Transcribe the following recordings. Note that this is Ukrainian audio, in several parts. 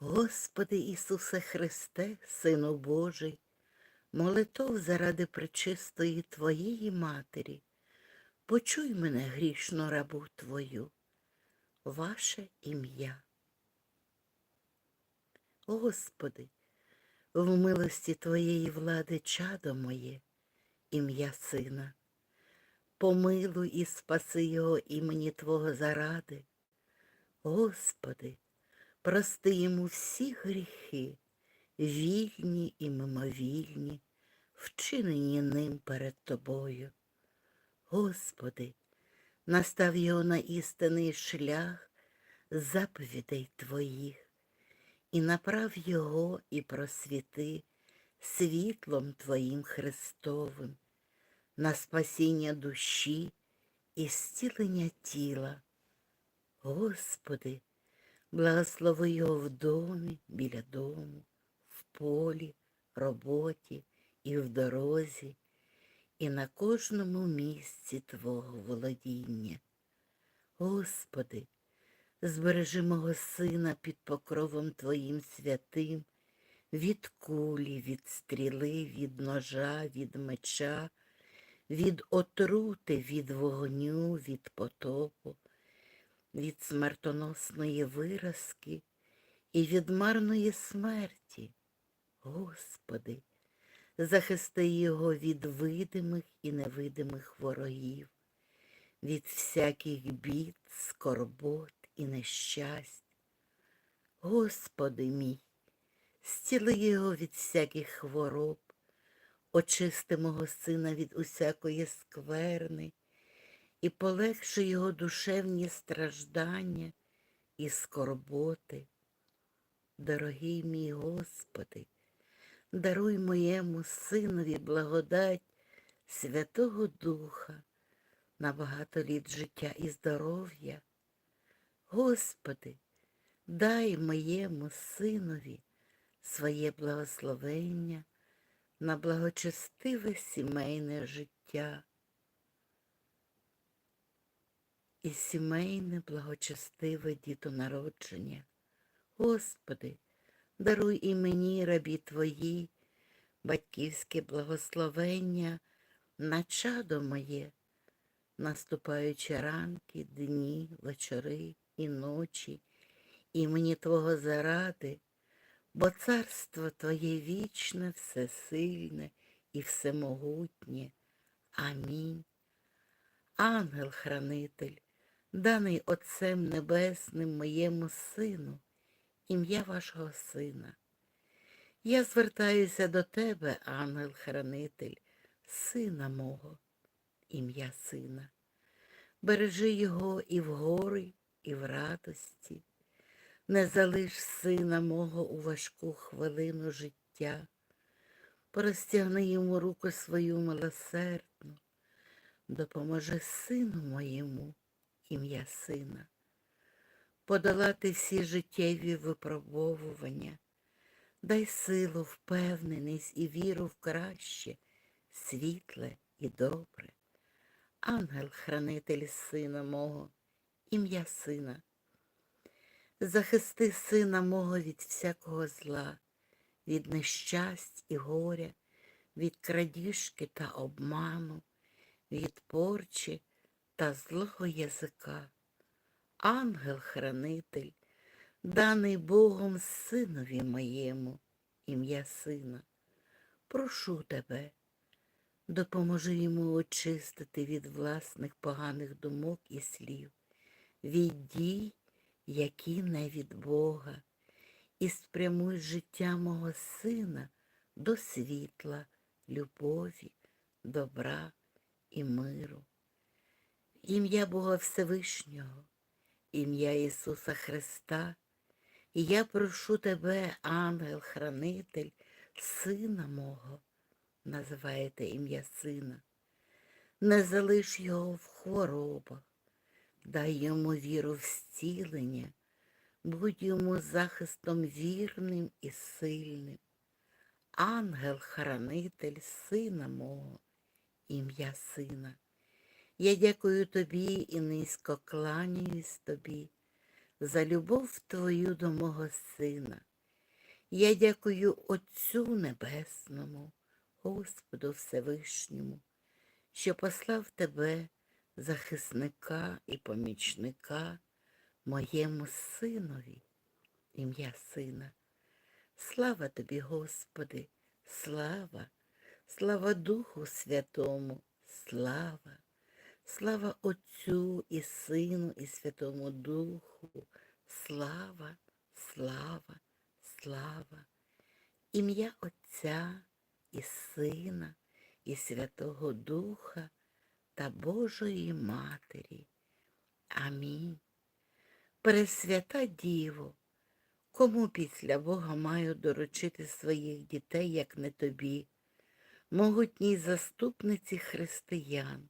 Господи Ісусе Христе, Сину Божий, молитов заради пречистої Твоєї Матері, почуй мене грішну рабу Твою, ваше ім'я. Господи, в милості Твоєї влади чадо моє, ім'я Сина, помилуй і спаси його імені Твого заради. Господи, прости йому всі гріхи, вільні і мимовільні, вчинені ним перед Тобою. Господи, настав його на істинний шлях заповідей Твоїх, і направ його і просвіти світлом Твоїм Христовим, на спасіння душі і зцілення тіла. Господи, благослови його в домі, біля дому, в полі, роботі і в дорозі, і на кожному місці Твого володіння. Господи, збережи мого сина під покровом Твоїм святим, від кулі, від стріли, від ножа, від меча, від отрути, від вогню, від потопу від смертоносної виразки і від марної смерті. Господи, захисти його від видимих і невидимих ворогів, від всяких бід, скорбот і нещасть. Господи мій, зціли його від всяких хвороб, очисти мого сина від усякої скверни, і полегши його душевні страждання і скорботи. Дорогий мій Господи, даруй моєму синові благодать Святого Духа на багато літ життя і здоров'я. Господи, дай моєму синові своє благословення на благочестиве сімейне життя і сімейне благочестиве дітонародження. Господи, даруй і мені, рабі Твої, батьківське благословення на чадо моє, наступаючи ранки, дні, вечори і ночі, імені Твого заради, бо царство Твоє вічне, всесильне і всемогутнє. Амінь. Ангел-хранитель, даний Отцем Небесним моєму сину, ім'я вашого сина. Я звертаюся до тебе, ангел-хранитель, сина мого, ім'я сина. Бережи його і в гори, і в радості. Не залиш сина мого у важку хвилину життя. Простягни йому руку свою милосердну, допоможи сину моєму ім'я сина, подолати всі життєві випробовування, дай силу, впевненість і віру в краще, світле і добре. Ангел-хранитель сина мого, ім'я сина. Захисти сина мого від всякого зла, від нещасть і горя, від крадіжки та обману, від порчі та злого язика, ангел-хранитель, даний Богом синові моєму, ім'я сина, прошу тебе, допоможи йому очистити від власних поганих думок і слів, від дій, які не від Бога, і спрямуй життя мого сина до світла, любові, добра і миру ім'я Бога Всевишнього, ім'я Ісуса Христа, і я прошу тебе, ангел-хранитель, сина мого, називаєте ім'я сина, не залиш його в хворобах, дай йому віру в зцілення, будь йому захистом вірним і сильним. Ангел-хранитель сина мого, ім'я сина. Я дякую тобі і низько кланяюсь тобі за любов Твою до мого Сина. Я дякую Отцю Небесному, Господу Всевишньому, що послав Тебе, захисника і помічника, моєму синові, ім'я Сина. Слава тобі, Господи, слава, слава Духу Святому, слава, слава Отцю і Сину, і Святому Духу, слава, слава, слава, ім'я Отця і Сина, і Святого Духа та Божої Матері. Амінь. Пресвята Діво, Кому після Бога маю доручити своїх дітей, як не тобі, могутній заступниці християн?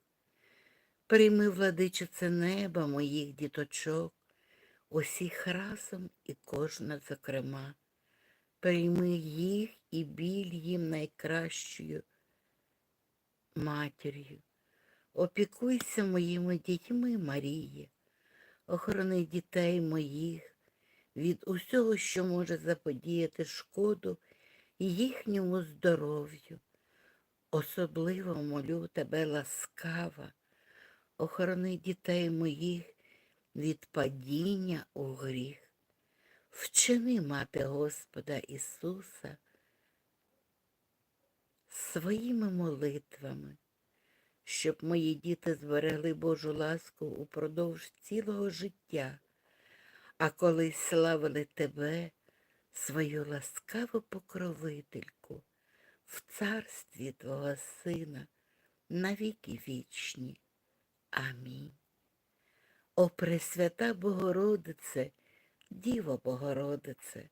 Прийми, владичице неба моїх діточок, усіх разом і кожна зокрема. Прийми їх і біль їм найкращою матір'ю. Опікуйся моїми дітьми, Маріє, охорони дітей моїх від усього, що може заподіяти шкоду їхньому здоров'ю. Особливо молю тебе ласкава, охорони дітей моїх від падіння у гріх. Вчини, мати Господа Ісуса, своїми молитвами, щоб мої діти зберегли Божу ласку упродовж цілого життя а коли славили тебе, свою ласкаву покровительку, в царстві Твого Сина навіки вічні. Амінь. О Пресвята Богородице, Діво Богородице,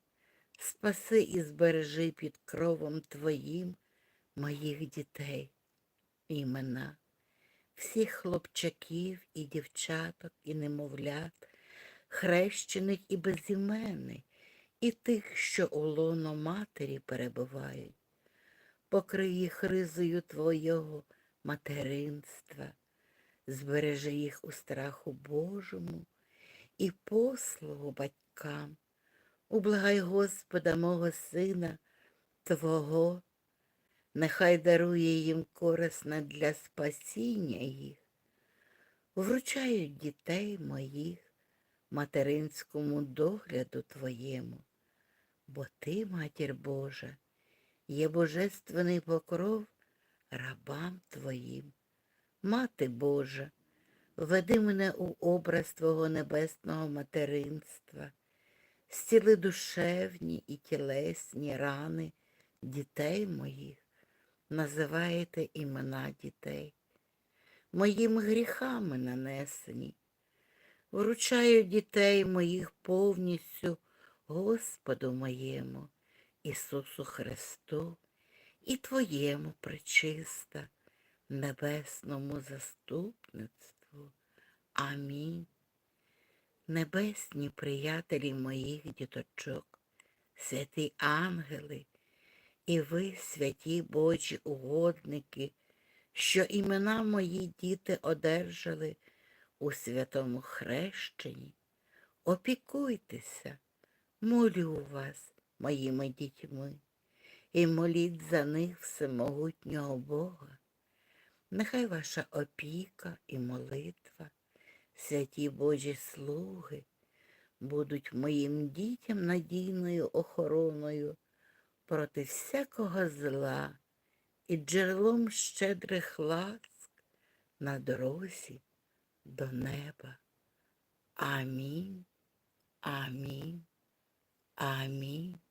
спаси і збережи під кровом Твоїм моїх дітей, імена, всіх хлопчаків і дівчаток, і немовлят, хрещених і безіменних, і тих, що у лоно матері перебувають. Покрий їх ризою Твого материнства, збережи їх у страху Божому і послугу батькам. Ублагай Господа мого Сина Твого, нехай дарує їм корисне для спасіння їх, вручають дітей моїх материнському догляду Твоєму, бо Ти, Матір Божа, є божественний покров рабам Твоїм. Мати Божа, веди мене у образ Твого небесного материнства, зціли душевні і тілесні рани дітей моїх, називаєте імена дітей, моїми гріхами нанесені. Вручаю дітей моїх повністю Господу моєму, Ісусу Христу і Твоєму причиста, небесному заступництву. Амінь. Небесні приятелі моїх діточок, святі ангели, і ви, святі Божі угодники, що імена мої діти одержали у святому хрещенні, опікуйтеся, молю вас, моїми дітьми, і моліть за них всемогутнього Бога. Нехай ваша опіка і молитва, святі Божі слуги, будуть моїм дітям надійною охороною проти всякого зла і джерелом щедрих ласк на дорозі до неба. Амінь, амінь, амінь.